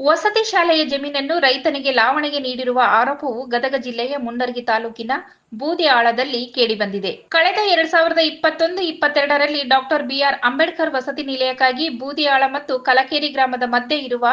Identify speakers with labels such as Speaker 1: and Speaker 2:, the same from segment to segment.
Speaker 1: ವಸತಿ ಶಾಲೆಯ ಜಮೀನನ್ನು ರೈತನಿಗೆ ಲಾವಣೆಗೆ ನೀಡಿರುವ ಆರೋಪವು ಗದಗ ಜಿಲ್ಲೆಯ ಮುಂಡರ್ಗಿ ತಾಲೂಕಿನ ಬೂದಿಯಾಳದಲ್ಲಿ ಕೇಳಿಬಂದಿದೆ. ಕಳೆದ ಎರಡ್ ಸಾವಿರದ ಇಪ್ಪತ್ತೊಂದು ಇಪ್ಪತ್ತೆರಡರಲ್ಲಿ ಡಾಕ್ಟರ್ ಬಿಆರ್ ಅಂಬೇಡ್ಕರ್ ವಸತಿ ನಿಲಯಕ್ಕಾಗಿ ಬೂದಿಯಾಳ ಮತ್ತು ಕಲಕೇರಿ ಗ್ರಾಮದ ಮಧ್ಯೆ ಇರುವ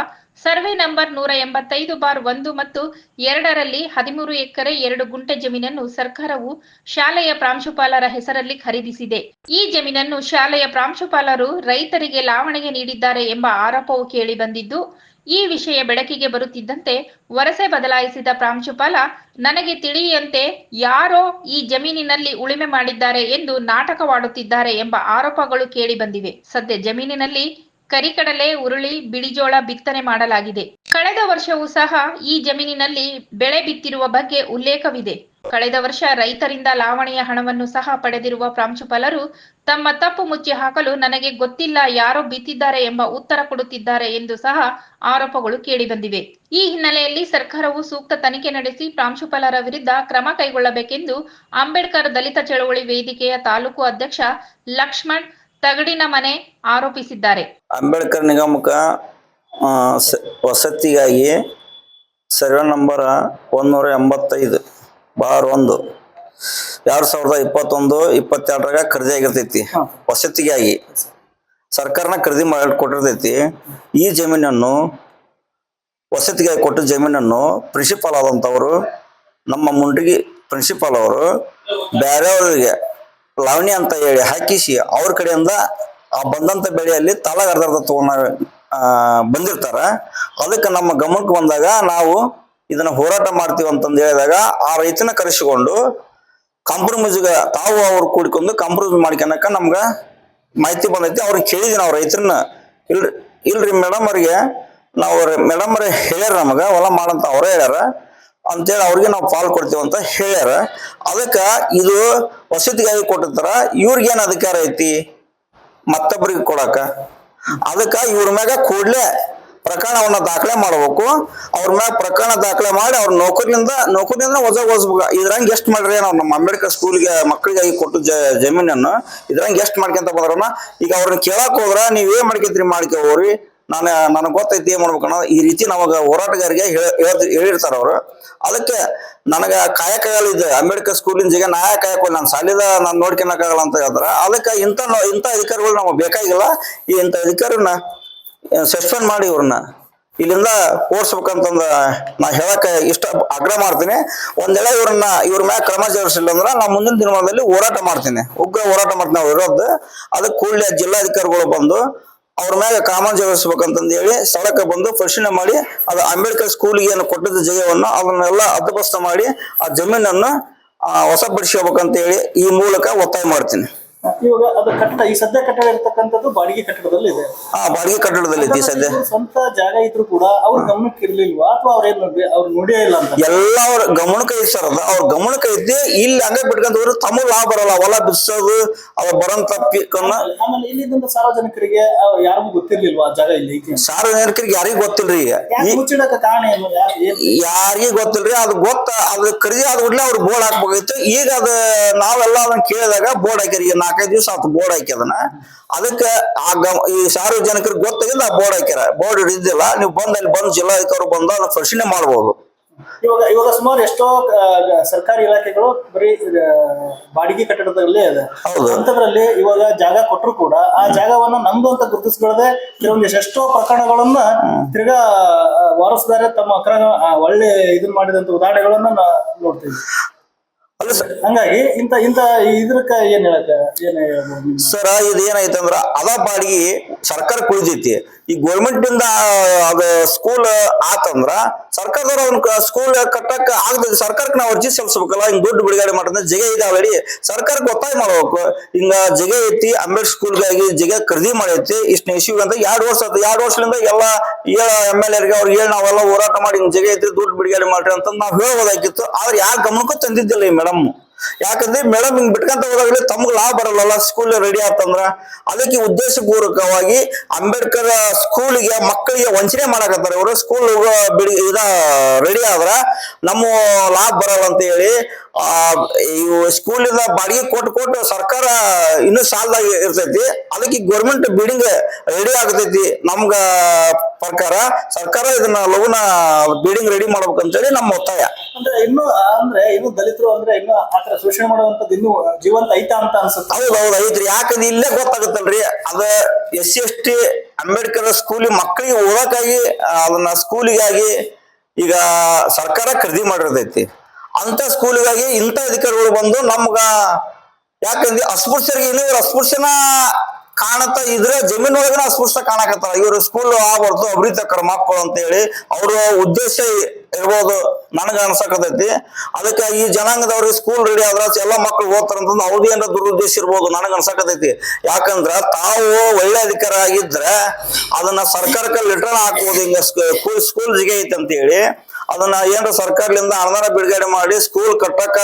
Speaker 1: ಸರ್ವೆ ನಂಬರ್ ನೂರ ಎಂಬತ್ತೈದು ಬಾರ್ ಒಂದು ಮತ್ತು ಎರಡರಲ್ಲಿ ಹದಿಮೂರು ಎಕರೆ ಎರಡು ಗುಂಟೆ ಜಮೀನನ್ನು ಸರ್ಕಾರವು ಶಾಲೆಯ ಪ್ರಾಂಶುಪಾಲರ ಹೆಸರಲ್ಲಿ ಖರೀದಿಸಿದೆ. ಈ ಜಮೀನನ್ನು ಶಾಲೆಯ ಪ್ರಾಂಶುಪಾಲರು ರೈತರಿಗೆ ಲಾವಣೆಗೆ ನೀಡಿದ್ದಾರೆ ಎಂಬ ಆರೋಪವು ಕೇಳಿಬಂದಿದ್ದು ಈ ವಿಷಯ ಬೆಳಕಿಗೆ ಬರುತ್ತಿದ್ದಂತೆ ವರಸೆ ಬದಲಾಯಿಸಿದ ಪ್ರಾಂಶುಪಾಲ, ನನಗೆ ತಿಳಿಯಂತೆ ಯಾರೋ ಈ ಜಮೀನಿನಲ್ಲಿ ಉಳಿಮೆ ಮಾಡಿದ್ದಾರೆ ಎಂದು ನಾಟಕವಾಡುತ್ತಿದ್ದಾರೆ ಎಂಬ ಆರೋಪಗಳು ಕೇಳಿ ಬಂದಿವೆ. ಸದ್ಯ ಜಮೀನಿನಲ್ಲಿ ಕರಿಕಡಲೆ, ಉರುಳಿ, ಬಿಳಿಜೋಳ ಬಿತ್ತನೆ ಮಾಡಲಾಗಿದೆ. ಕಳೆದ ವರ್ಷವೂ ಸಹ ಈ ಜಮೀನಿನಲ್ಲಿ ಬೆಳೆ ಬಿತ್ತಿರುವ ಬಗ್ಗೆ ಉಲ್ಲೇಖವಿದೆ. ಕಳೆದ ವರ್ಷ ರೈತರಿಂದ ಲಾವಣೆಯ ಹಣವನ್ನು ಸಹ ಪಡೆದಿರುವ ಪ್ರಾಂಶುಪಾಲರು ತಮ್ಮ ತಪ್ಪು ಮುಚ್ಚಿ ಹಾಕಲು ನನಗೆ ಗೊತ್ತಿಲ್ಲ ಯಾರೋ ಬಿತ್ತಿದ್ದಾರೆ ಎಂಬ ಉತ್ತರ ಕೊಡುತ್ತಿದ್ದಾರೆ ಎಂದು ಸಹ ಆರೋಪಗಳು ಕೇಳಿಬಂದಿವೆ. ಈ ಹಿನ್ನೆಲೆಯಲ್ಲಿ ಸರ್ಕಾರವು ಸೂಕ್ತ ತನಿಖೆ ನಡೆಸಿ ಪ್ರಾಂಶುಪಾಲರ ವಿರುದ್ಧ ಕ್ರಮ ಕೈಗೊಳ್ಳಬೇಕೆಂದು ಅಂಬೇಡ್ಕರ್ ದಲಿತ ಚಳವಳಿ ವೇದಿಕೆಯ ತಾಲೂಕು ಅಧ್ಯಕ್ಷ ಲಕ್ಷ್ಮಣ್ ತಗಡಿನ ಮನೆ ಆರೋಪಿಸಿದ್ದಾರೆ.
Speaker 2: ಅಂಬೇಡ್ಕರ್ ನಿಗಮಕ ಆ, ಸ- ವಸತಿಗಾಗಿ ಸರ್ವೆ ನಂಬರ್ ಒಂದೂರ ಎಂಬತ್ತೈದು ಬಾರ್ ಒಂದು. ಎರಡು ಸಾವಿರದ ಇಪ್ಪತ್ತೊಂದು ಇಪ್ಪತ್ತೆರಡರಾಗ ಖರೀದಿ ಆಗಿರ್ತೈತಿ. ವಸತಿಗಾಗಿ ಸರ್ಕಾರನ ಖರೀದಿ ಮಾಡಿ ಕೊಟ್ಟಿರ್ತೈತಿ. ಈ ಜಮೀನನ್ನು ವಸತಿಗಾಗಿ ಕೊಟ್ಟ ಜಮೀನನ್ನು ಪ್ರಿನ್ಸಿಪಾಲ್ ಆದಂಥವರು ನಮ್ಮ ಮುಂಡಿಗೆ ಪ್ರಿನ್ಸಿಪಾಲ್ ಅವರು ಬೇರೆಯವರಿಗೆ ಲಾವಣಿ ಅಂತ ಹೇಳಿ ಹಾಕಿಸಿ ಅವ್ರ ಕಡೆಯಿಂದ ಆ ಬಂದಂಥ ಬೆಳೆಯಲ್ಲಿ ತಳಗ ಅರ್ಧ ಅರ್ಧ ತಗೊಂಡ ಬಂದಿರ್ತಾರ. ಅದಕ್ಕೆ ನಮ್ಮ ಗಮನಕ್ಕೆ ಬಂದಾಗ ನಾವು ಇದನ್ನ ಹೋರಾಟ ಮಾಡ್ತೀವಿ ಅಂತಂದು ಹೇಳಿದಾಗ ಆ ರೈತನ ಕರೆಸಿಕೊಂಡು ಕಾಂಪ್ರಮೈಸ್ಗೆ ತಾವು ಅವ್ರು ಕೂಡಿಕೊಂಡು ಕಾಂಪ್ರಮೈಸ್ ಮಾಡ್ಕೊಳಕ ನಮ್ಗೆ ಮಾಹಿತಿ ಬಂದೈತಿ. ಅವ್ರಿಗೆ ಕೇಳಿದ್ವಿ ನಾವು ರೈತರನ್ನ. ಇಲ್ರಿ ಇಲ್ರಿ ಮೇಡಮ್ ಅವ್ರಿಗೆ, ನಾವು ಮೇಡಮ್ ಅವ್ರೆ ಹೇಳ್ಯಾರ ನಮಗ, ಹೊಲ ಮಾಡಂತ ಅವರೇ ಹೇಳ್ಯಾರ. ಅಂತೇಳಿ ಅವ್ರಿಗೆ ನಾವು ಪಾಲ್ ಕೊಡ್ತೀವಿ ಅಂತ ಹೇಳ್ಯಾರ. ಅದಕ್ಕೆ ಇದು ವಸತಿಗಾಗಿ ಕೊಟ್ಟಿರ್ತಾರ. ಇವ್ರಿಗೇನ್ ಅಧಿಕಾರ ಐತಿ? ಮತ್ತೊಬ್ಬರಿಗೆ ಕೊಡಾಕ ಅದಕ್ಕ ಇವ್ರ ಮ್ಯಾಗ ಕೂಡ್ಲೆ ಪ್ರಕರಣವನ್ನ ದಾಖಲೆ ಮಾಡ್ಬೇಕು. ಅವ್ರ ಮ್ಯಾಗ ಪ್ರಕರಣ ದಾಖಲೆ ಮಾಡಿ ಅವ್ರ ನೌಕರಿಯಿಂದ ನೌಕರಿಯಿಂದ ವಜಾಗೊಳಿಸ್ಬೇಕು ಇದ್ರಂಗ ಎಷ್ಟ್ ಮಾಡ್ರಿ ನಾವು ನಮ್ಮ ಅಂಬೇಡ್ಕರ್ ಸ್ಕೂಲ್ಗೆ ಮಕ್ಕಳಿಗಾಗಿ ಕೊಟ್ಟು ಜ, ಜಮೀನನ್ನು ಇದ್ರಂಗ ಎಷ್ಟ್ ಮಾಡ್ಕೊಂತ ಬಂದ್ರನ? ಈಗ ಅವ್ರನ್ನ ಕೇಳಕ್ ಹೋದ್ರ ನೀವ್ ಏನ್ ಮಾಡ್ಕೊಂತೀರಿ ಮಾಡ್ಕೋವ್ರಿ ನಾನು, ನನಗೆ ಗೊತ್ತೈತಿ ಏನ್ ಮಾಡ್ಬೇಕನ್ನ ಈ ರೀತಿ ನಮಗ ಹೋರಾಟಗಾರಿಗೆ ಹೇಳ್- ಹೇಳ್- ಹೇಳಿರ್ತಾರ ಅವರು. ಅದಕ್ಕೆ ನನಗ ಕಾಯಕ್ಕಾಗಲ್ಲ ಇದು ಅಂಬೇಡ್ಕರ್ ಸ್ಕೂಲಿನ ಜಗ ನಾ ಕಾಯಕ ನಾನು ಸಾಲಿದ, ನಾನು ನೋಡ್ಕೊಳಕಾಗಲ್ಲ ಅಂತ ಹೇಳ್ತಾರ. ಅದಕ್ಕೆ ಇಂಥ ಇಂಥ ಅಧಿಕಾರಿಗಳು ನಮಗೆ ಬೇಕಾಗಿಲ್ಲ. ಈ ಇಂಥ ಅಧಿಕಾರಿನ ಸಸ್ಪೆಂಡ್ ಮಾಡಿ ಇವ್ರನ್ನ ಇಲ್ಲಿಂದ ಓಡಿಸ್ಬೇಕಂತಂದ ನಾ ಹೇಳಕ್ ಇಷ್ಟ, ಆಗ್ರಹ ಮಾಡ್ತೀನಿ. ಒಂದೇಳೆ ಇವ್ರನ್ನ, ಇವ್ರ ಮ್ಯಾಗ ಕ್ರಮ ಜರುಗಿಸಿಲ್ಲ ಅಂದ್ರೆ ನಾ ಮುಂದಿನ ದಿನಮಾನದಲ್ಲಿ ಹೋರಾಟ ಮಾಡ್ತೀನಿ. ಉಗ್ರ ಹೋರಾಟ ಮಾಡ್ತೀನಿ ನಾವು ವಿರೋಧ. ಅದಕ್ಕೆ ಕೂಡಲೇ ಜಿಲ್ಲಾಧಿಕಾರಿಗಳು ಬಂದು ಅವ್ರ ಮ್ಯಾಗ ಕಾಮನ್ ಜರುಗಿಸ್ಬೇಕಂತಂದು ಹೇಳಿ ಸ್ಥಳಕ್ಕೆ ಬಂದು ಪರಿಶೀಲನೆ ಮಾಡಿ ಅದು ಅಂಬೇಡ್ಕರ್ ಸ್ಕೂಲ್ಗೆ ಏನು ಕೊಟ್ಟಿದ್ದ ಜಯವನ್ನು ಅದನ್ನೆಲ್ಲ ಹದ್ದುಬಸ್ತ ಮಾಡಿ ಆ ಜಮೀನನ್ನು ಆ, ವಶಪಡಿಸ್ಕೋಬೇಕಂತ ಹೇಳಿ ಈ ಮೂಲಕ ಒತ್ತಾಯ ಮಾಡ್ತೀನಿ.
Speaker 3: ಇವಾಗ ಅದು ಕಟ್ಟಡ ಈ ಸದ್ಯ ಕಟ್ಟಡ ಇರ್ತಕ್ಕಂಥದ್ದು ಬಾಡಿಗೆ ಕಟ್ಟಡದಲ್ಲಿ ಇದೆ.
Speaker 2: ಆ ಬಾಡಿಗೆ ಕಟ್ಟಡದಲ್ಲಿ ಇದೆ ಸದ್ಯ.
Speaker 3: ಸ್ವಂತ ಜಾಗ ಇದ್ರು ಕೂಡ ಅವ್ರ ಗಮನಕ್ಕೆ ಇರ್ಲಿಲ್ವಾ? ಅಥವಾ ಅವ್ರೇನ್ ಅವ್ರು ನೋಡಿಯೇ ಇಲ್ಲ ಅಂತ?
Speaker 2: ಎಲ್ಲ ಅವ್ರ ಗಮನಕ್ಕೆ ಐತಿ ಸರ್ ಅದ ಅವ್ರ ಗಮನಕ್ಕೆ ಐತಿ ಇಲ್ಲಿ ಹಂಗೆ ಬಿಟ್ಕೊಂತ ಹೋದ್ರೆ ತಮ್ಮ ಲಾಭ ಬರಲ್ಲ ಹೊಲ ಬಿಡಿಸೋದು ಅವ ಬರಂತ ಪಿಕ್ಕನ್ನ
Speaker 3: ಆಮೇಲೆ ಇಲ್ಲಿದ್ದಂತ ಸಾರ್ವಜನಿಕರಿಗೆ ಯಾರಿಗೂ ಗೊತ್ತಿರ್ಲಿಲ್ವಾ ಆ ಜಾಗ ಇಲ್ಲಿ ಐತಿ
Speaker 2: ಸಾರ್ವಜನಿಕರಿಗೆ ಯಾರಿಗೂ ಗೊತ್ತಿಲ್ರಿ.
Speaker 3: ಮುಚ್ಚಿಡಕ ಕಾರಣ ಏನು? ಏನ್?
Speaker 2: ಯಾರಿಗೂ ಗೊತ್ತಿಲ್ರಿ ಅದು ಗೊತ್ತ ಅದು ಖರೀದಿ ಆದ ಕೂಡಲೇ ಅವ್ರು ಬೋರ್ಡ್ ಹಾಕ್ಬೇಕಾಗಿತ್ತು. ಈಗ ಅದು ನಾವೆಲ್ಲ ಅದನ್ನ ಕೇಳಿದಾಗ ಬೋರ್ಡ್ ಹಾಕಿರಿ ಈಗ ನಾಲ್ಕೈದು ದಿವಸ ಆತು ಬೋರ್ಡ್ ಹಾಕ್ಯದನ ಅದಕ್ಕೆ ಆ ಗಮ ಈ ಸಾರ್ವಜನಿಕರಿಗೆ ಗೊತ್ತಾಗಿಲ್ಲ ಆ ಬೋರ್ಡ್ ಹಾಕ್ಯಾರ. ಬೋರ್ಡ್ ಹಿಡಿದಿಲ್ಲ ನೀವು ಬಂದ್ ಅಲ್ಲಿ ಬಂದು ಜಿಲ್ಲಾಧಿಕಾರಿ ಬಂದ ಅದನ್ನ ಪ್ರಶ್ನೆ ಮಾಡ್ಬೋದು.
Speaker 3: ಇವಾಗ ಇವಾಗ ಸುಮಾರು ಎಷ್ಟೋ ಸರ್ಕಾರಿ ಇಲಾಖೆಗಳು ಬರೀ ಬಾಡಿಗೆ ಕಟ್ಟಡದಲ್ಲೇ ಇದೆ. ಅಂತದ್ರಲ್ಲಿ ಇವಾಗ ಜಾಗ ಕೊಟ್ಟರು ಕೂಡ ಆ ಜಾಗವನ್ನ ನಮ್ದು ಅಂತ ಗುರುತಿಸ್ಕೊಳ್ಳದೆ ಕೆಲವೊಂದು ಎಷ್ಟೋ ಪ್ರಕರಣಗಳನ್ನ ತಿರ್ಗಾ ವಾರಸುದಾರ ತಮ್ಮ ಅಕ್ರಮ ಒಳ್ಳೆ ಇದನ್ನ ಮಾಡಿದಂತ ಉದಾಹರಣೆಗಳನ್ನ ನಾ ನೋಡ್ತೀವಿ ಹಂಗಾಗಿ ಇಂತ ಇಂತ ಇದ್ರಕ್ಕ ಏನ್ ಹೇಳಕ ಏನ್?
Speaker 2: ಸರ ಇದು ಏನೈತೆ ಅಂದ್ರ ಅದ ಬಾಡಿಗೆ ಸರ್ಕಾರ ಕುಳಿತೈತಿ ಈ ಗೋರ್ಮೆಂಟ್ ಇಂದ ಅದ ಸ್ಕೂಲ್ ಆತಂದ್ರ ಸರ್ಕಾರದವ್ರ ಅವ್ನ ಸ್ಕೂಲ್ ಕಟ್ಟಕ್ ಆಗದ ಸರ್ಕಾರಕ್ಕೆ ನಾವು ಅರ್ಜಿ ಸಲ್ಲಿಸ್ಬೇಕಲ್ಲ, ಹಿಂಗ್ ದುಡ್ಡು ಬಿಡುಗಡೆ ಮಾಡಿದ್ರೆ ಜಗ ಇದೆ ಆಲ್ರೆಡಿ ಸರ್ಕಾರ ಒತ್ತಾಯ ಮಾಡ್ಬೇಕು. ಹಿಂಗ ಜಗ ಐತಿ ಅಂಬೇಡ್ ಸ್ಕೂಲ್ಗಾಗಿ ಜಗ ಖರೀದಿ ಮಾಡೈತಿ, ಇಷ್ಟ ಇಶ್ಯೂ ಅಂತ ಎರಡು ವರ್ಷ ಆಯ್ತು ಎರಡು ವರ್ಷದಿಂದ ಎಲ್ಲ ಏಳ ಎಂ ಎಲ್ ಎರ್ಗೆ ಅವ್ರಿಗೆ ಹೇಳಿ ನಾವೆಲ್ಲ ಹೋರಾಟ ಮಾಡಿ ಹಿಂಗ್ ಜಗ ಐತಿ, ದುಡ್ಡು ಬಿಡುಗಡೆ ಮಾಡ್ರಿ ಅಂತ ನಾವು ಹೇಳ್ಬೋದಾಗಿತ್ತು. ಆದ್ರೆ ಯಾರ ಗಮನಕ್ಕೂ ತಂದಿದ್ದಿಲ್ಲ ಈ ಮೇಡಮ್ ಯಾಕಂದ್ರೆ ಮೇಡಮ್ ಹಿಂಗ್ ಬಿಟ್ಕೊಂತ ಹೋದಾಗಲೇ ತಮ್ಗೆ ಲಾಭ ಬರಲ್ಲ ಸ್ಕೂಲ್ ರೆಡಿ ಆತಂದ್ರ ಅದಕ್ಕೆ ಉದ್ದೇಶಪೂರ್ವಕವಾಗಿ ಅಂಬೇಡ್ಕರ್ ಸ್ಕೂಲಿಗೆ ಮಕ್ಕಳಿಗೆ ವಂಚನೆ ಮಾಡಕತ್ತಾರ. ಇವರು ಸ್ಕೂಲ್ ಬಿಡಿ ಇದ ರೆಡಿ ಆದ್ರ ನಮ್ಮ ಲಾಭ ಬರಲ್ಲ ಅಂತ ಹೇಳಿ ಆ ಇವು ಸ್ಕೂಲಿಂದ ಬಾಡಿಗೆ ಕೊಟ್ಟು ಕೊಟ್ಟು ಸರ್ಕಾರ ಇನ್ನೂ ಸಾಲದ ಇರ್ತೈತಿ. ಅದಕ್ಕೆ ಗೌರ್ಮೆಂಟ್ ಬಿಲ್ಡಿಂಗ್ ರೆಡಿ ಆಗತೈತಿ ನಮ್ಗ ಪ್ರಕಾರ. ಸರ್ಕಾರ ಇದನ್ನ ಲಘುನ ಬಿಲ್ಡಿಂಗ್ ರೆಡಿ ಮಾಡ್ಬೇಕಂತೇಳಿ ನಮ್ಮ ಒತ್ತಾಯ.
Speaker 3: ಅಂದ್ರೆ ಇನ್ನು ಅಂದ್ರೆ ಇನ್ನು ದಲಿತರು ಅಂದ್ರೆ ಇನ್ನು ಆತರ ಶೋಷಣೆ ಮಾಡುವಂತದ್ದು ಇನ್ನು ಜೀವಂತ ಐತಾ ಅಂತ ಅನ್ಸುತ್ತೆ.
Speaker 2: ಹೌದು ಹೌದು ಐತ್ರಿ. ಯಾಕಂದ್ರೆ ಇಲ್ಲೇ ಗೊತ್ತಾಗುತ್ತಲ್ರಿ. ಅದ S C S T Ambedkar school ಮಕ್ಕಳಿಗೆ ಓದಕ್ಕಾಗಿ ಅದನ್ನ ಸ್ಕೂಲಿಗಾಗಿ ಈಗ ಸರ್ಕಾರ ಖರೀದಿ ಮಾಡಿರ್ತೈತಿ. ಅಂತ ಸ್ಕೂಲಿಗಾಗಿ ಇಂಥ ಅಧಿಕಾರಿಗಳು ಬಂದು ನಮ್ಗ ಯಾಕಂದ್ರೆ ಅಸ್ಪೃಶ್ಯರಿಗೆ ಇನ್ನೂ ಇವ್ರ ಅಸ್ಪೃಶ್ಯನ ಕಾಣತ್ತ ಇದ್ರೆ ಒಳಗನ ಅಸ್ಪೃಶ್ಯ ಕಾಣಕತ್ತಾರ. ಇವರು ಸ್ಕೂಲ್ ಆಗ್ಬಾರ್ದು ಅಭಿವೃದ್ಧಕರ ಮಕ್ಕಳು ಅಂತ ಹೇಳಿ ಅವ್ರ ಉದ್ದೇಶ ಇರ್ಬೋದು ನನಗ ಅನ್ಸಕತೈತಿ ಅದಕ್ಕೆ ಈ ಜನಾಂಗದವ್ರಿಗೆ ಸ್ಕೂಲ್ ರೆಡಿ ಆದ್ರ ಎಲ್ಲ ಮಕ್ಕಳು ಓದ್ತಾರ ಅಂತಂದು ಅವ್ರದ್ದು ಏನಾರ ದುರುದ್ದೇಶ ಇರ್ಬೋದು ನನಗ ಅನ್ಸಕತೈತಿ ಯಾಕಂದ್ರ ತಾವು ಒಳ್ಳೆ ಅಧಿಕಾರ ಆಗಿದ್ರೆ ಅದನ್ನ ಸರ್ಕಾರಕ್ಕೆ ಲೆಟರ್ ಹಾಕ್ಬೋದು ಹಿಂಗ ಸ್ಕೂಲ್ ಸ್ಕೂಲ್ ಜಿಗೆ ಐತಿ ಅಂತ ಹೇಳಿ ಅದನ್ನ ಏನ್ರ ಸರ್ಕಾರದಿಂದ ಅನುದಾನ ಬಿಡುಗಡೆ ಮಾಡಿ ಸ್ಕೂಲ್ ಕಟ್ಟಕ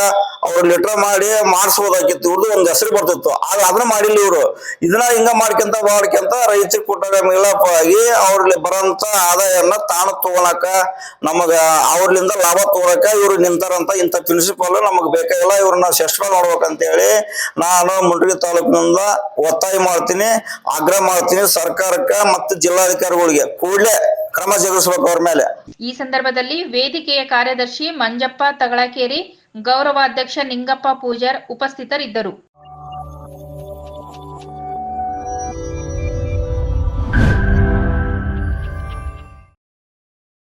Speaker 2: ಅವ್ರು ಲೆಟರ್ ಮಾಡಿ ಮಾಡಿಸ್ಬೋದಾಗಿತ್ತು. ಇವ್ರದ್ದು ಒಂದ್ ಹೆಸರು ಬರ್ತಿತ್ತು. ಆಗ ಅದನ್ನ ಮಾಡಿಲ್ಲ ಇವ್ರು. ಇದನ್ನ ಹಿಂಗ ಮಾಡ್ಕೊಂತ ಮಾಡ್ಕೊಂತ ರೈತರಿಗೆ ಕೊಟ್ಟಾಗ ಮೇಳಪ್ಪ ಆಗಿ ಅವ್ರಲ್ಲಿ ಬರೋಂತ ಆದಾಯನ್ನ ತಾನು ತಗೊಳಕ, ನಮಗ ಅವ್ರಲಿಂದ ಲಾಭ ತಗೊಳಕ ಇವ್ರು ನಿಂತಾರಂತ ಇಂಥ ಪ್ರಿನ್ಸಿಪಲ್ ನಮಗ್ ಬೇಕಾಗಿಲ್ಲ. ಇವ್ರನ್ನ ಸಸ್ಪೆಂಡ್ ನೋಡ್ಬೇಕಂತ ಹೇಳಿ ನಾನು ಮುಂಡ್ರಿ ತಾಲೂಕಿನಿಂದ ಒತ್ತಾಯ ಮಾಡ್ತೀನಿ, ಆಗ್ರಹ ಮಾಡ್ತೀನಿ ಸರ್ಕಾರಕ್ಕ ಮತ್ತು ಜಿಲ್ಲಾಧಿಕಾರಿಗಳಿಗೆ. ಕೂಡಲೇ ಕ್ರಮ ಜರುಗಿಸಬೇಕು ಅವ್ರ ಮೇಲೆ.
Speaker 1: ಈ ಸಂದರ್ಭದಲ್ಲಿ ವೇದಿಕೆಯ ಕಾರ್ಯದರ್ಶಿ ಮಂಜಪ್ಪ ತಗಳಕೇರಿ ಗೌರವಾಧ್ಯಕ್ಷ ನಿಂಗಪ್ಪ ಪೂಜಾರ್ ಉಪಸ್ಥಿತರಿದ್ದರು.